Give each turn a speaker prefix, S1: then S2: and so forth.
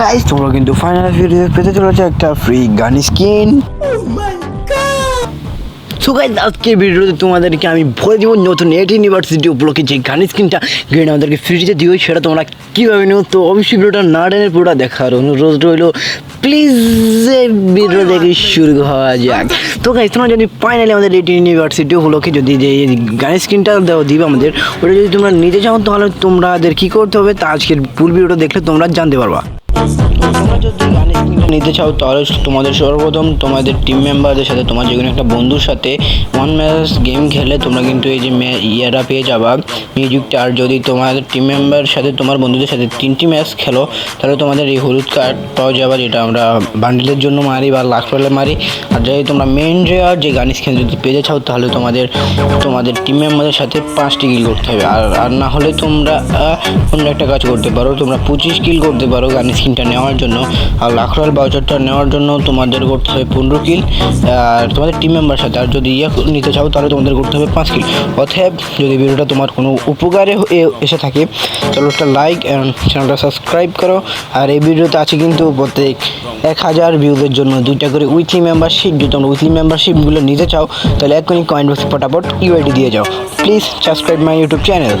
S1: Guys তোমরা কিন্তু final video পেতে চলেছে একটা ফ্রি গান স্কিন সো গাইস আজকের ভিডিওতে তোমাদেরকে আমি বলে দিব নতুন এট ইউনিভার্সিটি উপলক্ষে যে গান স্কিনটা গ্রেন আমাদেরকে ফ্রিতে দিও, সেটা তোমরা কীভাবে নিও? তো অবশ্যই ভিডিওটা না টেনে পুরোটা দেখার অনুরোধ রইল। প্লিজ ভিডিও দেখে শুরু হওয়া যাক। তো গাইস তোমরা যদি ফাইনালি আমাদের এট ইউনিভার্সিটি উপলক্ষে যদি যে গান স্কিনটা দেওয়া দিবে আমাদের, ওটা যদি তোমরা নিতে চাও, তাহলে তোমাদের কী করতে হবে? তা আজকের ফুল ভিডিওটা দেখলে তোমরা জানতে পারবা। I'll stop. তোমরা যদি গান স্ক্রিনটা নিতে চাও, তাহলে তোমাদের সর্বপ্রথম তোমাদের টিম মেম্বারদের সাথে, তোমার যে কোনো একটা বন্ধুর সাথে ওয়ান ম্যাচ গেম খেলে তোমরা কিন্তু এই যে ইয়েটা পেয়ে যাবা। মিউজিকটা আর যদি তোমাদের টিম মেম্বারের সাথে, তোমার বন্ধুদের সাথে তিনটি ম্যাচ খেলো, তাহলে তোমাদের এই হলুদ কার্ড পাওয়া যাবে, যেটা আমরা বান্ডিলের জন্য মারি বা লাখ পেলে মারি। আর যদি তোমরা মেন রেয়ার যে গান স্ক্রিন যদি পেতে চাও, তাহলে তোমাদের তোমাদের টিম মেম্বারের সাথে পাঁচটি কিল করতে হবে। আর আর না হলে তোমরা অন্য একটা কাজ করতে পারো, তোমরা পঁচিশ কিল করতে পারো গান স্ক্রিনটা নেওয়ার জন্য। আর লাখরাল বাউচারটা নেওয়ার জন্য তোমাদের করতে হবে পনেরো কিল আর তোমাদের টিম মেম্বার সাথে। আর যদি ইয়ে নিতে চাও, তাহলে তোমাদের করতে হবে পাঁচ কিল অতএব, যদি ভিডিওটা তোমার কোনো উপকারে এসে থাকে, তাহলে একটা লাইক অ্যান্ড চ্যানেলটা সাবস্ক্রাইব করো। আর এই ভিডিওতে আছে কিন্তু প্রত্যেক এক হাজার ভিউজের জন্য দুইটা করে উইকলি মেম্বারশিপ যদি তোমরা উইকলি মেম্বারশিপগুলো নিতে চাও, তাহলে এখনই কয়েন বক্সে ফটাফট ইউআইডি দিয়ে যাও। Please subscribe my YouTube channel